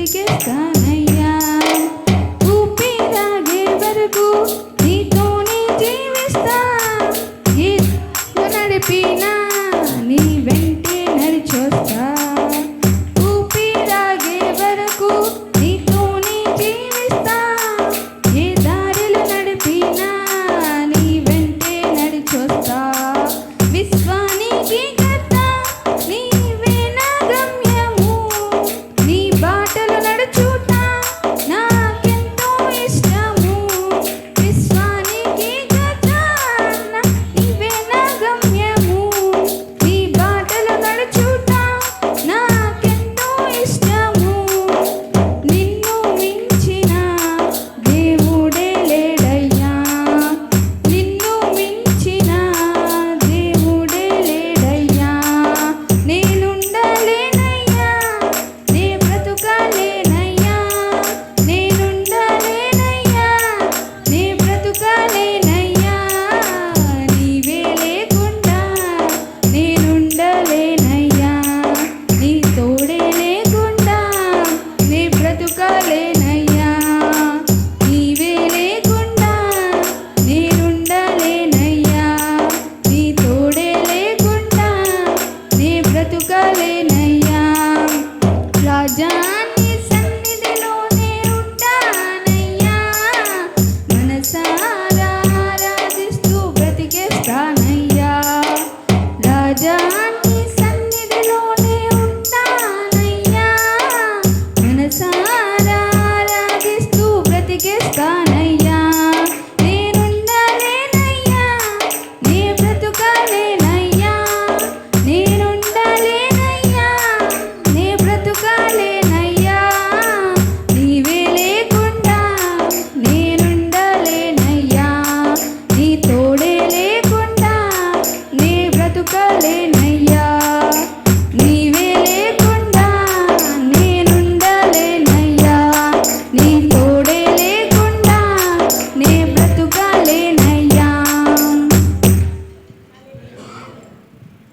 బ్రతికేస్తానయ్యా ఊపిరాగే వరకు నీతోనే జీవిస్తా. నడిపినా నీ వెంటే నడిచొస్తా. ఊపిరాగే వరకు నీతోనే జీవిస్తా. ఏ దారిలో నడిపినా నీ వెంటే నడిచొస్తా. విశ్వానికి